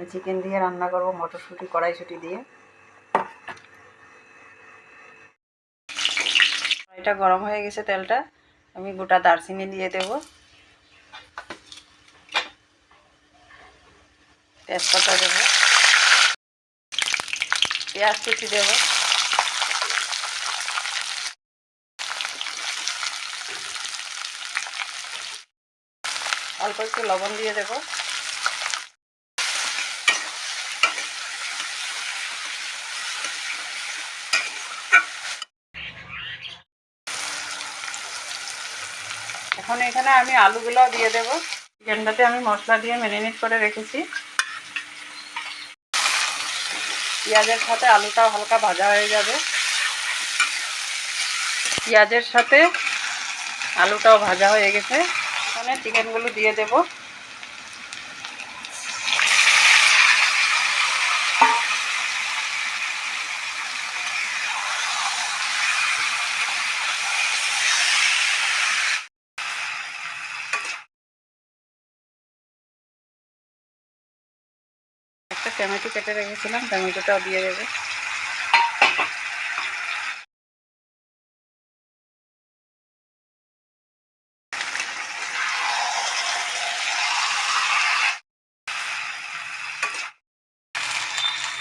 আমি চিকেন দিয়ে রান্না করব, মটরশুঁটি, কড়াইশুঁটি দিয়ে। এটা গরম হয়ে গেছে তেলটা, আমি গোটা দারচিনি দিয়ে দেব। তেজপাতা দেব। পেঁয়াজ কুচি দেব। অল্প একটু লবণ দিয়ে দেব। এখন এখানে আমি আলুগুলো দিয়ে দেব। চিকেনটাতে আমি মশলা দিয়ে ম্যারিনেট করে রেখেছি। পেঁয়াজের সাথে আলুটাও হালকা ভাজা হয়ে যাবে। পেঁয়াজের সাথে আলুটাও ভাজা হয়ে গেছে। এখানে চিকেনগুলো দিয়ে দেব। একটা টমেটো কেটে রেখেছিলাম, টমেটোটাও দিয়ে দেবে।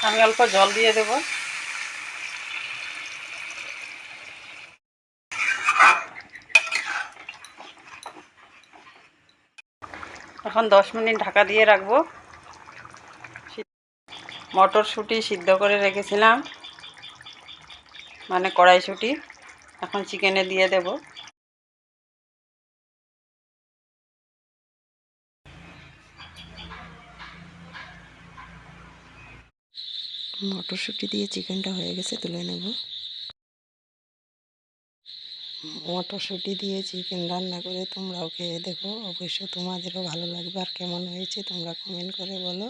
আমি অল্প জল দিয়ে দেব। এখন দশ মিনিট ঢাকা দিয়ে রাখব। মটরশুঁটি সিদ্ধ করে রেখেছিলাম মানে কড়াইশুঁটি। এখন চিকেনে দিয়ে দেব। মটরশুঁটি দিয়ে চিকেনটা হয়ে গেছে, তুলে নেব। মটরশুঁটি দিয়ে চিকেন রান্না করে তোমরাও খেয়ে দেখো। অবশ্যই তোমাদেরও ভালো লাগবে। আর কেমন হয়েছে তোমরা কমেন্ট করে বলো।